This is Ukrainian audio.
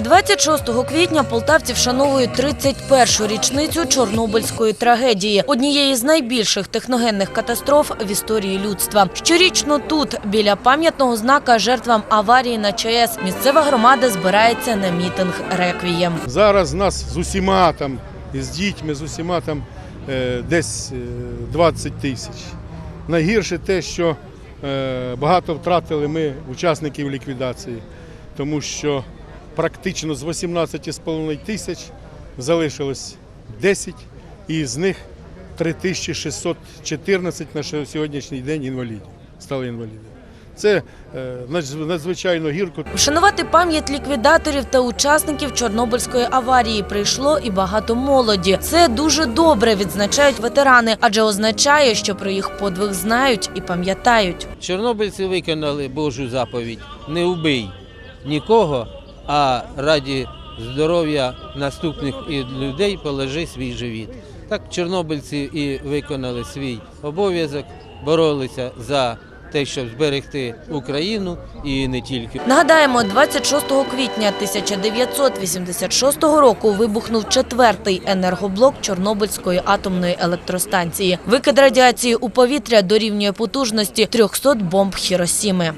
26 квітня полтавці вшановують 31-шу річницю Чорнобильської трагедії, однієї з найбільших техногенних катастроф в історії людства. Щорічно тут, біля пам'ятного знака жертвам аварії на ЧАЕС, місцева громада збирається на мітинг реквієм. Зараз нас з усіма там, з дітьми, з усіма там е, десь е, 20 тисяч. Найгірше те, що е, багато втратили ми учасників ліквідації, тому що практично з 18,5 тисяч залишилось 10, і з них 3614 на сьогоднішній день інвалідів, стали інвалідами. Це е, надзвичайно гірко. Вшанувати пам'ять ліквідаторів та учасників Чорнобильської аварії прийшло і багато молоді. Це дуже добре відзначають ветерани, адже означає, що про їх подвиг знають і пам'ятають. Чорнобильці виконали Божу заповідь не вбий нікого, а раді здоров'я наступних і людей положи свій живіт. Так чорнобильці і виконали свій обов'язок, боролися за те, щоб зберегти Україну і не тільки. Нагадаємо, 26 квітня 1986 року вибухнув четвертий енергоблок Чорнобильської атомної електростанції. Викид радіації у повітря дорівнює потужності 300 бомб Хіросіми.